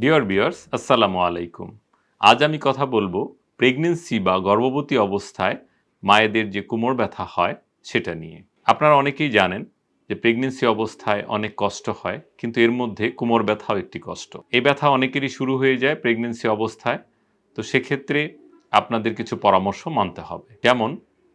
Deer বিয়ার্স আসসালামু আলাইকুম। আজ আমি কথা বলব প্রেগনেন্সি বা গর্ভবতী অবস্থায় মায়েদের যে কোমর ব্যথা হয় সেটা নিয়ে। আপনারা অনেকেই জানেন যে প্রেগনেন্সি অবস্থায় অনেক কষ্ট হয়, কিন্তু এর মধ্যে কোমর ব্যথাও একটি কষ্ট। এই ব্যথা অনেকেরই শুরু হয়ে যায় প্রেগনেন্সি অবস্থায়, তো সেক্ষেত্রে আপনাদের কিছু পরামর্শ মানতে হবে। যেমন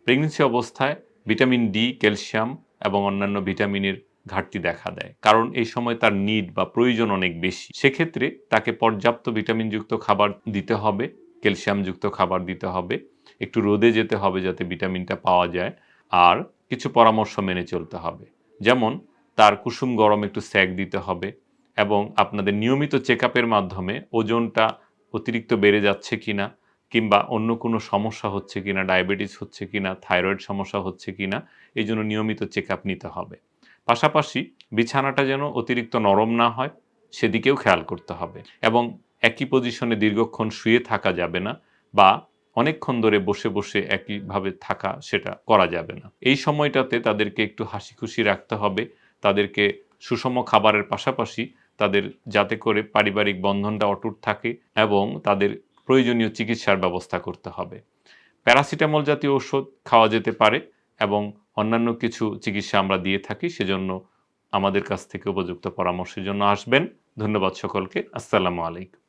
প্রেগনেন্সি অবস্থায় ভিটামিন ডি ক্যালসিয়াম এবং অন্যান্য ভিটামিনের ঘাটতি দেখা দেয়। কারণ এই সময় তার নিড বা প্রয়োজন অনেক বেশি। সেক্ষেত্রে তাকে পর্যাপ্ত ভিটামিনযুক্ত খাবার দিতে হবে, ক্যালসিয়ামযুক্ত খাবার দিতে হবে, একটু রোদে যেতে হবে যাতে ভিটামিনটা পাওয়া যায়, আর কিছু পরামর্শ মেনে চলতে হবে। যেমন, তার কুসুম গরম একটু স্যাক দিতে হবে এবং আপনাদের নিয়মিত চেক মাধ্যমে ওজনটা অতিরিক্ত বেড়ে যাচ্ছে কিনা কিংবা অন্য কোনো সমস্যা হচ্ছে কিনা, ডায়াবেটিস হচ্ছে কিনা, থাইরয়েড সমস্যা হচ্ছে কিনা, এই জন্য নিয়মিত চেক নিতে হবে। পাশাপাশি বিছানাটা যেন অতিরিক্ত নরম না হয়, সেদিকেও খেয়াল করতে হবে এবং একই পজিশনে দীর্ঘক্ষণ শুয়ে থাকা যাবে না বা অনেকক্ষণ ধরে বসে বসে একইভাবে থাকা সেটা করা যাবে না। এই সময়টাতে তাদেরকে একটু হাসি খুশি রাখতে হবে, তাদেরকে সুষম খাবারের পাশাপাশি তাদের যাতে করে পারিবারিক বন্ধনটা অটুট থাকে এবং তাদের প্রয়োজনীয় চিকিৎসার ব্যবস্থা করতে হবে। প্যারাসিটামল জাতীয় ওষুধ খাওয়া যেতে পারে এবং অন্যান্য কিছু চিকিৎসা আমরা দিয়ে থাকি, সেজন্য আমাদের কাছ থেকে উপযুক্ত পরামর্শের জন্য আসবেন। ধন্যবাদ সকলকে। আসসালামু আলাইকুম।